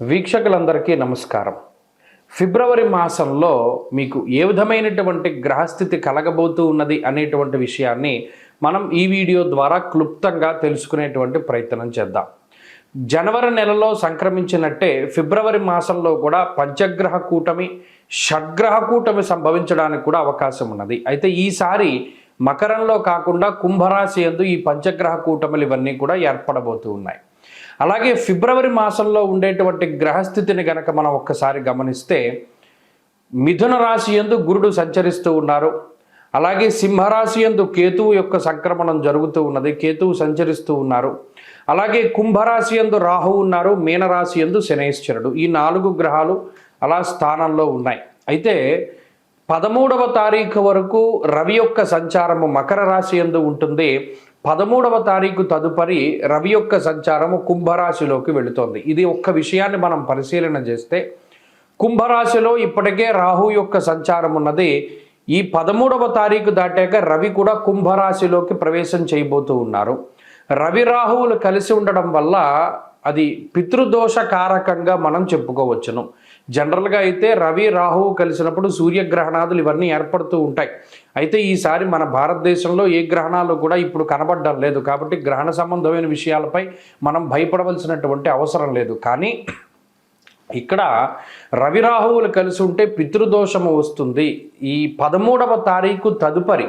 వీక్షకులందరికీ నమస్కారం. ఫిబ్రవరి మాసంలో మీకు ఏ విధమైనటువంటి గ్రహస్థితి కలగబోతూ ఉన్నది అనేటువంటి విషయాన్ని మనం ఈ వీడియో ద్వారా క్లుప్తంగా తెలుసుకునేటువంటి ప్రయత్నం చేద్దాం. జనవరి నెలలో సంక్రమించినట్టే ఫిబ్రవరి మాసంలో కూడా పంచగ్రహ కూటమి షడ్గ్రహ కూటమి సంభవించడానికి కూడా అవకాశం ఉన్నది. అయితే ఈసారి మకరంలో కాకుండా కుంభరాశి యందు ఈ పంచగ్రహ కూటములు ఇవన్నీ కూడా ఏర్పడబోతూ ఉన్నాయి. అలాగే ఫిబ్రవరి మాసంలో ఉండేటువంటి గ్రహస్థితిని గనక మనం ఒక్కసారి గమనిస్తే మిథున రాశి యందు గురుడు సంచరిస్తూ ఉన్నారు. అలాగే సింహరాశి యందు కేతువు యొక్క సంక్రమణం జరుగుతూ ఉన్నది. కేతువు సంచరిస్తూ ఉన్నారు. అలాగే కుంభరాశి యందు రాహు ఉన్నారు. మీనరాశి యందు శనేశ్వరుడు. ఈ నాలుగు గ్రహాలు అలా స్థానంలో ఉన్నాయి. అయితే పదమూడవ తారీఖు వరకు రవి యొక్క సంచారము మకర రాశి ఎందు ఉంటుంది. పదమూడవ తారీఖు తదుపరి రవి యొక్క సంచారము కుంభరాశిలోకి వెళుతోంది. ఇది ఒక్క విషయాన్ని మనం పరిశీలన చేస్తే కుంభరాశిలో ఇప్పటికే రాహు యొక్క సంచారం ఉన్నది. ఈ పదమూడవ తారీఖు దాటాక రవి కూడా కుంభరాశిలోకి ప్రవేశం చేయబోతూ ఉన్నారు. రవి రాహువులు కలిసి ఉండడం వల్ల అది పితృదోష కారకంగా మనం చెప్పుకోవచ్చును. జనరల్గా అయితే రవి రాహువు కలిసినప్పుడు సూర్యగ్రహణాదులు ఇవన్నీ ఏర్పడుతూ ఉంటాయి. అయితే ఈసారి మన భారతదేశంలో ఏ గ్రహణాలు కూడా ఇప్పుడు కనబడడం లేదు. కాబట్టి గ్రహణ సంబంధమైన విషయాలపై మనం భయపడవలసినటువంటి అవసరం లేదు. కానీ ఇక్కడ రవి రాహువులు కలిసి ఉంటే పితృదోషము వస్తుంది. ఈ పదమూడవ తారీఖు తదుపరి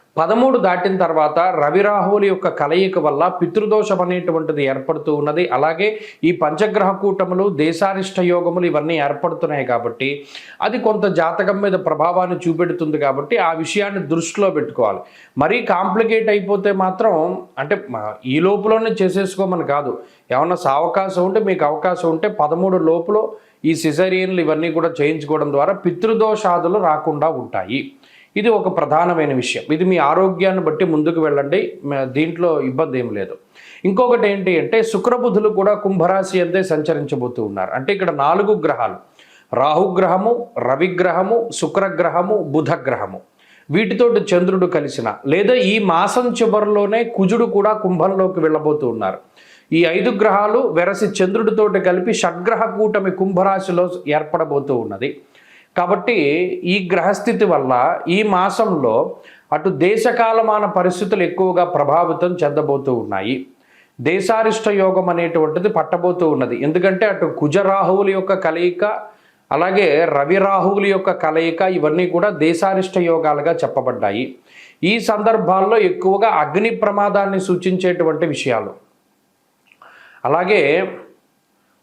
పదమూడు దాటిన తర్వాత రవిరాహువుల యొక్క కలయిక వల్ల పితృదోషం అనేటువంటిది ఏర్పడుతూ ఉన్నది. అలాగే ఈ పంచగ్రహ కూటములు దేశారిష్ట యోగములు ఇవన్నీ ఏర్పడుతున్నాయి కాబట్టి అది కొంత జాతకం మీద ప్రభావాన్ని చూపెడుతుంది కాబట్టి ఆ విషయాన్ని దృష్టిలో పెట్టుకోవాలి. మరీ కాంప్లికేట్ అయిపోతే మాత్రం అంటే ఈ లోపులోనే చేసేసుకోమని కాదు. ఏమన్నా అవకాశం ఉంటే మీకు అవకాశం ఉంటే పదమూడు లోపులో ఈ సిజరియన్లు ఇవన్నీ కూడా చేయించుకోవడం ద్వారా పితృదోషాదులు రాకుండా ఉంటాయి. ఇది ఒక ప్రధానమైన విషయం. ఇది మీ ఆరోగ్యాన్ని బట్టి ముందుకు వెళ్ళండి. దీంట్లో ఇబ్బంది ఏం లేదు. ఇంకొకటి ఏంటి అంటే శుక్రబుధులు కూడా కుంభరాశి అందే సంచరించబోతూ ఉన్నారు. అంటే ఇక్కడ నాలుగు గ్రహాలు. రాహుగ్రహము రవిగ్రహము శుక్రగ్రహము బుధగ్రహము వీటితోటి చంద్రుడు కలిసిన లేదా ఈ మాసం చివరిలోనే కుజుడు కూడా కుంభంలోకి వెళ్ళబోతూ ఉన్నారు. ఈ ఐదు గ్రహాలు వెరసి చంద్రుడితోటి కలిపి షడ్గ్రహ కూటమి కుంభరాశిలో ఏర్పడబోతూ ఉన్నది. కాబట్టి ఈ గ్రహస్థితి వల్ల ఈ మాసంలో అటు దేశకాలమాన పరిస్థితులు ఎక్కువగా ప్రభావితం చెందబోతూ ఉన్నాయి. దేశారిష్ట యోగం అనేటువంటిది పట్టబోతూ ఉన్నది. ఎందుకంటే అటు కుజరాహువుల యొక్క కలయిక అలాగే రవి రాహువుల యొక్క కలయిక ఇవన్నీ కూడా దేశారిష్ట యోగాలుగా చెప్పబడ్డాయి. ఈ సందర్భాల్లో ఎక్కువగా అగ్ని ప్రమాదాన్ని సూచించేటువంటి విషయాలు. అలాగే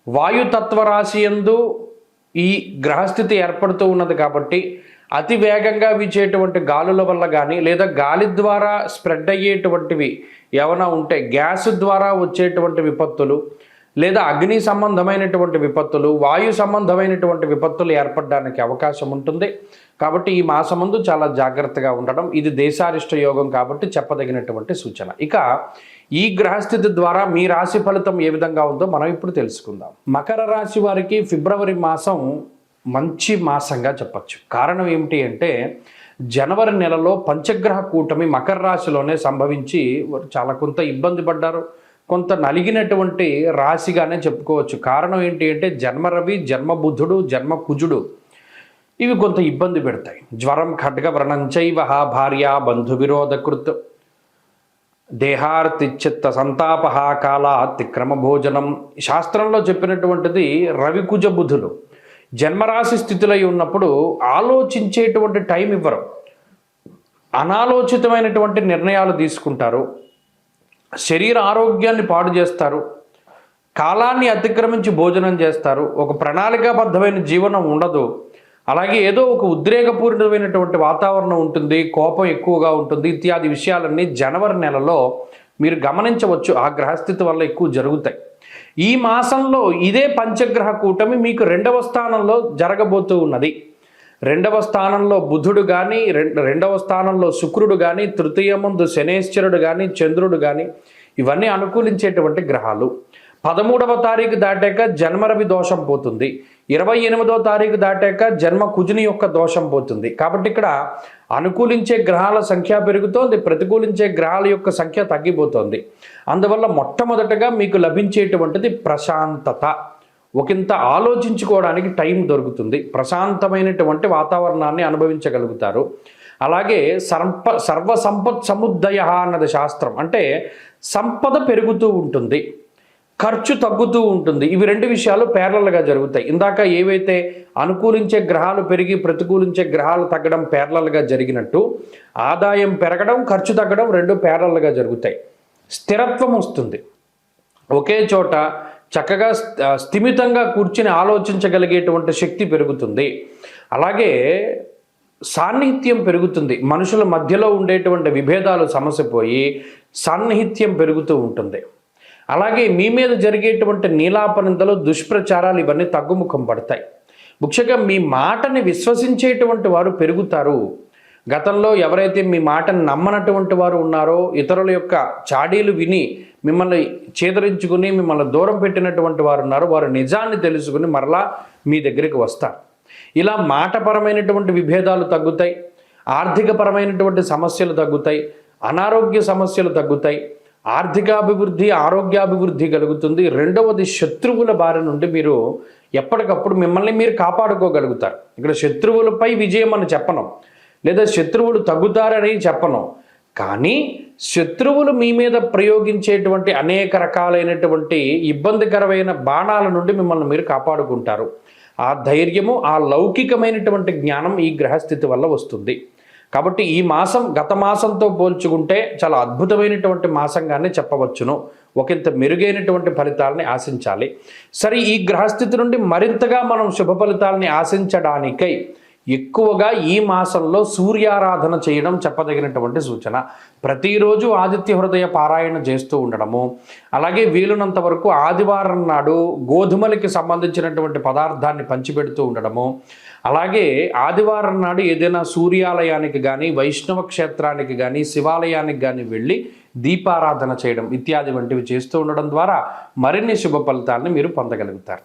వాయుతత్వరాశి ఎందు యందు ఈ గ్రహస్థితి ఏర్పడుతూ ఉన్నది కాబట్టి అతి వేగంగా వీచేటువంటి గాలుల వల్ల కానీ లేదా గాలి ద్వారా స్ప్రెడ్ అయ్యేటువంటివి ఏమైనా ఉంటే గ్యాస్ ద్వారా వచ్చేటువంటి విపత్తులు లేదా అగ్ని సంబంధమైనటువంటి విపత్తులు వాయు సంబంధమైనటువంటి విపత్తులు ఏర్పడడానికి అవకాశం ఉంటుంది. కాబట్టి ఈ మాసమందు చాలా జాగ్రత్తగా ఉండడం ఇది దేశారిష్ట యోగం కాబట్టి చెప్పదగినటువంటి సూచన. ఇక ఈ గ్రహస్థితి ద్వారా మీ రాశి ఫలితం ఏ విధంగా ఉందో మనం ఇప్పుడు తెలుసుకుందాం. మకర రాశి వారికి ఫిబ్రవరి మాసం మంచి మాసంగా చెప్పచ్చు. కారణం ఏమిటి అంటే జనవరి నెలలో పంచగ్రహ కూటమి మకర రాశిలోనే సంభవించి వారు చాలా కొంత ఇబ్బంది పడ్డారు. కొంత నలిగినటువంటి రాశిగానే చెప్పుకోవచ్చు. కారణం ఏంటి అంటే జన్మ రవి జన్మ జన్మ కుజుడు ఇవి కొంత ఇబ్బంది పెడతాయి. జ్వరం ఖడ్గ వ్రణంచైవ భార్య బంధు విరోధకృత్ దేహార్తిచిత్త సంతాపహ కాల తిక్రమ భోజనం. శాస్త్రంలో చెప్పినటువంటిది రవికుజ బుధులు. జన్మరాశి స్థితిలో ఉన్నప్పుడు ఆలోచించేటువంటి టైం ఇవ్వరు. అనాలోచితమైనటువంటి నిర్ణయాలు తీసుకుంటారు. శరీర ఆరోగ్యాన్ని పాడు చేస్తారు కాలాన్ని అతిక్రమించి భోజనం చేస్తారు. ఒక ప్రణాళికాబద్ధమైన జీవనం ఉండదు. అలాగే ఏదో ఒక ఉద్రేకపూరితమైనటువంటి వాతావరణం ఉంటుంది కోపం ఎక్కువగా ఉంటుంది ఇత్యాది విషయాలన్నీ జనవరి నెలలో మీరు గమనించవచ్చు. ఆ గ్రహస్థితి వల్ల ఎక్కువ జరుగుతాయి. ఈ మాసంలో ఇదే పంచగ్రహ కూటమి మీకు రెండవ స్థానంలో జరగబోతూ ఉన్నది. రెండవ స్థానంలో బుధుడు కానీ రెండవ స్థానంలో శుక్రుడు కానీ తృతీయ ముందు శనేశ్వరుడు కానీ చంద్రుడు కానీ ఇవన్నీ అనుకూలించేటువంటి గ్రహాలు. పదమూడవ తారీఖు దాటాక జన్మరవి దోషం పోతుంది. ఇరవై ఎనిమిదవ తారీఖు దాటాక జన్మ కుజుని యొక్క దోషం పోతుంది. కాబట్టి ఇక్కడ అనుకూలించే గ్రహాల సంఖ్య పెరుగుతోంది ప్రతికూలించే గ్రహాల యొక్క సంఖ్య తగ్గిపోతుంది. అందువల్ల మొట్టమొదటగా మీకు లభించేటువంటిది ప్రశాంతత. ఒకంత ఆలోచించుకోవడానికి టైం దొరుకుతుంది. ప్రశాంతమైనటువంటి వాతావరణాన్ని అనుభవించగలుగుతారు. అలాగే సర్ప సర్వ సంపత్ సముద్దయ అన్నది శాస్త్రం. అంటే సంపద పెరుగుతూ ఉంటుంది. ఖర్చు తగ్గుతూ ఉంటుంది. ఇవి రెండు విషయాలు పేర్లలుగా జరుగుతాయి. ఇందాక ఏవైతే అనుకూలించే గ్రహాలు పెరిగి ప్రతికూలించే గ్రహాలు తగ్గడం పేర్లలుగా జరిగినట్టు ఆదాయం పెరగడం ఖర్చు తగ్గడం రెండు పేర్లలుగా జరుగుతాయి. స్థిరత్వం వస్తుంది. ఒకే చోట చక్కగా స్థిమితంగా కూర్చుని ఆలోచించగలిగేటువంటి శక్తి పెరుగుతుంది. అలాగే సాన్నిహిత్యం పెరుగుతుంది. మనుషుల మధ్యలో ఉండేటువంటి విభేదాలు సమస్య పోయి సాన్నిహిత్యం పెరుగుతూ ఉంటుంది. అలాగే మీ మీద జరిగేటువంటి నీలాపనిందలు దుష్ప్రచారాలు ఇవన్నీ తగ్గుముఖం పడతాయి. ముఖ్యంగా మీ మాటని విశ్వసించేటువంటి వారు పెరుగుతారు. గతంలో ఎవరైతే మీ మాటను నమ్మనటువంటి వారు ఉన్నారో ఇతరుల యొక్క చాడీలు విని మిమ్మల్ని చేదరించుకుని మిమ్మల్ని దూరం పెట్టినటువంటి వారు ఉన్నారో వారు నిజాన్ని తెలుసుకుని మరలా మీ దగ్గరికి వస్తారు. ఇలా మాటపరమైనటువంటి విభేదాలు తగ్గుతాయి ఆర్థికపరమైనటువంటి సమస్యలు తగ్గుతాయి అనారోగ్య సమస్యలు తగ్గుతాయి ఆర్థికాభివృద్ధి ఆరోగ్యాభివృద్ధి కలుగుతుంది. రెండవది శత్రువుల బారి నుండి మీరు ఎప్పటికప్పుడు మిమ్మల్ని మీరు కాపాడుకోగలుగుతారు. ఇక్కడ శత్రువులపై విజయం అని చెప్పను. లేదా శత్రువులు తగ్గుతారని చెప్పను. కానీ శత్రువులు మీ మీద ప్రయోగించేటువంటి అనేక రకాలైనటువంటి ఇబ్బందికరమైన బాణాల నుండి మిమ్మల్ని మీరు కాపాడుకుంటారు. ఆ ధైర్యము ఆ లౌకికమైనటువంటి జ్ఞానం ఈ గ్రహస్థితి వల్ల వస్తుంది. కాబట్టి ఈ మాసం గత మాసంతో పోల్చుకుంటే చాలా అద్భుతమైనటువంటి మాసంగానే చెప్పవచ్చును. ఒకంత మెరుగైనటువంటి ఫలితాలని ఆశించాలి. సరే ఈ గ్రహస్థితి నుండి మరింతగా మనం శుభ ఫలితాలని ఆశించడానికై ఎక్కువగా ఈ మాసంలో సూర్యారాధన చేయడం చెప్పదగినటువంటి సూచన. ప్రతిరోజు ఆదిత్య హృదయ పారాయణ చేస్తూ ఉండడము. అలాగే వీలునంత వరకు ఆదివారం నాడు గోధుమలకి సంబంధించినటువంటి పదార్థాన్ని పంచిపెడుతూ ఉండడము. అలాగే ఆదివారం నాడు ఏదైనా సూర్యాలయానికి కానీ వైష్ణవ క్షేత్రానికి కానీ శివాలయానికి కానీ వెళ్ళి దీపారాధన చేయడం ఇత్యాది వంటివి చేస్తూ ఉండడం ద్వారా మరిన్ని శుభ ఫలితాలను మీరు పొందగలుగుతారు.